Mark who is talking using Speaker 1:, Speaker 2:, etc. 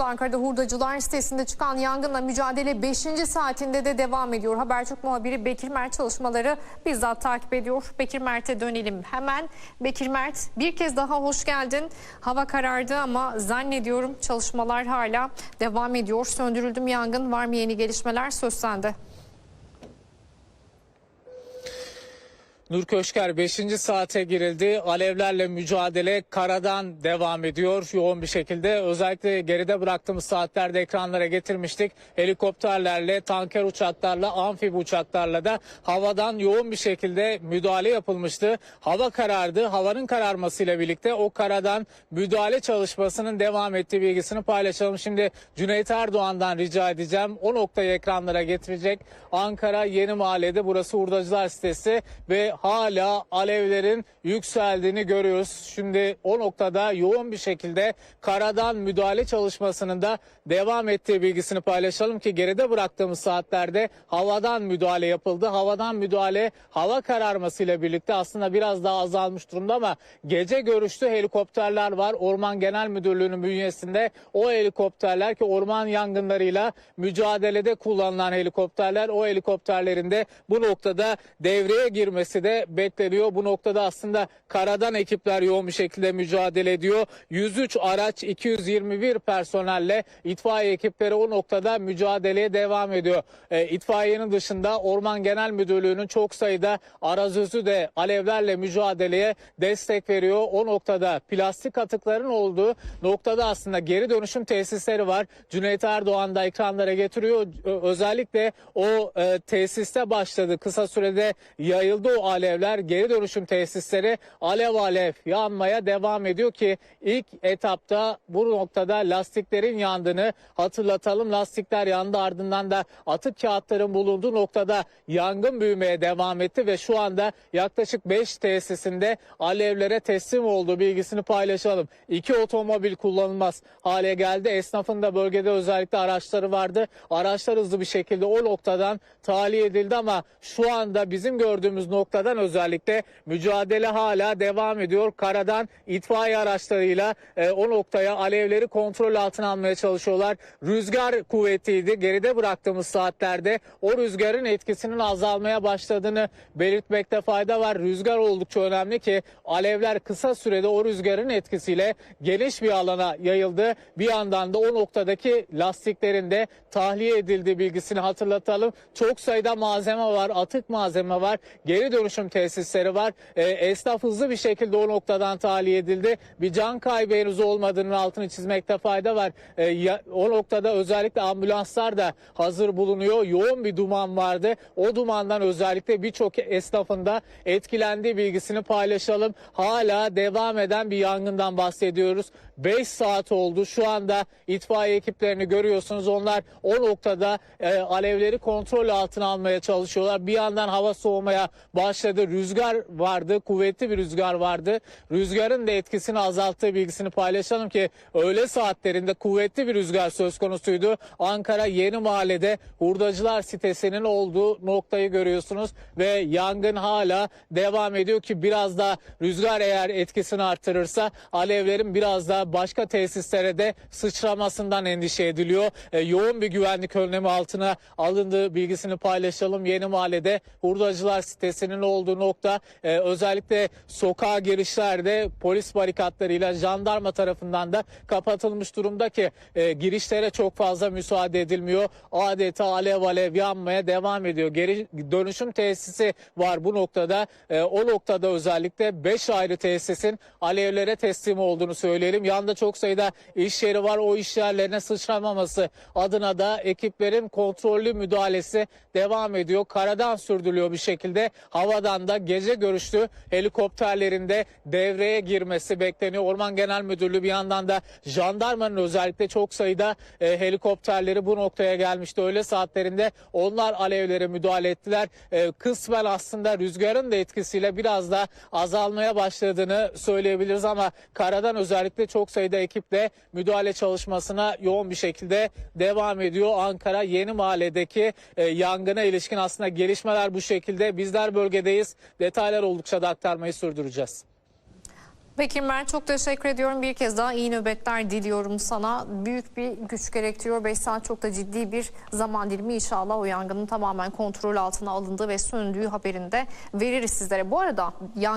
Speaker 1: Ankara'da hurdacılar sitesinde çıkan yangınla mücadele 5. saatinde de devam ediyor. Habertürk muhabiri Bekir Mert çalışmaları bizzat takip ediyor. Bekir Mert'e dönelim hemen. Bekir Mert bir kez daha hoş geldin. Hava karardı ama zannediyorum çalışmalar hala devam ediyor. Söndürüldü mü yangın var mı yeni gelişmeler söz sende.
Speaker 2: Nur Köşker 5. saate girildi. Alevlerle mücadele karadan devam ediyor yoğun bir şekilde. Özellikle geride bıraktığımız saatlerde ekranlara getirmiştik. Helikopterlerle, tanker uçaklarla, amfibi uçaklarla da havadan yoğun bir şekilde müdahale yapılmıştı. Hava karardı. Havanın kararmasıyla birlikte o karadan müdahale çalışmasının devam ettiği bilgisini paylaşalım. Şimdi Cüneyt Erdoğan'dan rica edeceğim. O noktayı ekranlara getirecek. Ankara Yeni Mahalle'de burası Hurdacılar sitesi ve hala alevlerin yükseldiğini görüyoruz. Şimdi o noktada yoğun bir şekilde karadan müdahale çalışmasının da devam ettiği bilgisini paylaşalım ki geride bıraktığımız saatlerde havadan müdahale yapıldı. Havadan müdahale hava kararmasıyla birlikte aslında biraz daha azalmış durumda ama gece görüşlü helikopterler var. Orman Genel Müdürlüğü'nün bünyesinde o helikopterler ki orman yangınlarıyla mücadelede kullanılan helikopterler o helikopterlerin de bu noktada devreye girmesi de bekleniyor. Bu noktada aslında karadan ekipler yoğun bir şekilde mücadele ediyor. 103 araç 221 personelle itfaiye ekipleri o noktada mücadeleye devam ediyor. E, itfaiyenin dışında Orman Genel Müdürlüğü'nün çok sayıda arazözü de alevlerle mücadeleye destek veriyor. O noktada plastik atıkların olduğu noktada aslında geri dönüşüm tesisleri var. Cüneyt Erdoğan da ekranlara getiriyor. Özellikle o e, tesiste başladı. Kısa sürede yayıldı o alevler. Geri dönüşüm tesisleri alev alev yanmaya devam ediyor ki ilk etapta bu noktada lastiklerin yandığını hatırlatalım. Lastikler yandı ardından da atık kağıtların bulunduğu noktada yangın büyümeye devam etti ve şu anda yaklaşık 5 tesisinde alevlere teslim olduğu bilgisini paylaşalım. İki otomobil kullanılmaz hale geldi. Esnafın da bölgede özellikle araçları vardı. Araçlar hızlı bir şekilde o noktadan tahliye edildi ama şu anda bizim gördüğümüz noktadan özellikle mücadele hala devam ediyor. Karadan itfaiye araçlarıyla e, o noktaya alevleri kontrol altına almaya çalışıyorlar. Rüzgar kuvvetliydi. Geride bıraktığımız saatlerde o rüzgarın etkisinin azalmaya başladığını belirtmekte fayda var. Rüzgar oldukça önemli ki alevler kısa sürede o rüzgarın etkisiyle geniş bir alana yayıldı. Bir yandan da o noktadaki lastiklerin de tahliye edildiği bilgisini hatırlatalım. Çok sayıda malzeme var, atık malzeme var, geri dönüşüm tesisleri var. Ee, esnaf hızlı bir şekilde o noktadan tahliye edildi. Bir can kaybı henüz olmadığının altını çizmekte fayda var. Ee, ya- o noktada özellikle ambulanslar da hazır bulunuyor. Yoğun bir duman vardı. O dumandan özellikle birçok esnafın da etkilendiği bilgisini paylaşalım. Hala devam eden bir yangından bahsediyoruz. 5 saat oldu. Şu anda itfaiye ekiplerini görüyorsunuz. Onlar o noktada e, alevleri kontrol altına almaya çalışıyorlar. Bir yandan hava soğumaya başladı. Rüzgar vardı. Kuvvetli bir rüzgar vardı. Rüzgarın da etkisini azalttığı bilgisini paylaşalım ki öğle saatlerinde kuvvetli bir rüzgar söz konusuydu. Ankara Yeni Mahalle'de Hurdacılar sitesinin olduğu noktayı görüyorsunuz ve yangın hala devam ediyor ki biraz da rüzgar eğer etkisini artırırsa alevlerin biraz da başka tesislere de sıçramasından endişe ediliyor. E, yoğun bir güvenlik önlemi altına alındığı bilgisini paylaşalım. Yeni Mahalle'de Hurdacılar sitesinin olduğu nokta e, özellikle sokağa girişlerde polis barikatlarıyla jandarma tarafından da kapatılmış durumda ki e, girişlere çok fazla müsaade edilmiyor. Adeta alev alev yanmaya devam ediyor. Geri dönüşüm tesisi var bu noktada. E, o noktada özellikle 5 ayrı tesisin alevlere teslim olduğunu söyleyelim. Yanda çok sayıda iş yeri var. O iş yerlerine sıçramaması adına da ekiplerin kontrollü müdahalesi devam ediyor. Karadan sürdürülüyor bir şekilde. Havadan da gece görüşlü helikopterlerinde devreye girmesi bekleniyor. Orman Genel Müdürlüğü bir yandan da jandarmanın özellikle çok sayıda e, helikopterleri bu noktaya gelmişti. Öğle saatlerinde onlar alevlere müdahale ettiler. E, kısmen aslında rüzgarın da etkisiyle biraz da azalmaya başladığını söyleyebiliriz ama karadan özellikle çok sayıda ekiple müdahale çalışmasına yoğun bir şekilde devam ediyor. Ankara Yeni Mahalle'deki e, yangına ilişkin aslında gelişmeler bu şekilde. Bizler bölgedeyiz. Detaylar oldukça da aktarmayı sürdüreceğiz.
Speaker 1: Bekir Mert çok teşekkür ediyorum. Bir kez daha iyi nöbetler diliyorum sana. Büyük bir güç gerektiriyor. 5 saat çok da ciddi bir zaman dilimi. İnşallah o yangının tamamen kontrol altına alındığı ve söndüğü haberinde veririz sizlere. Bu arada yangın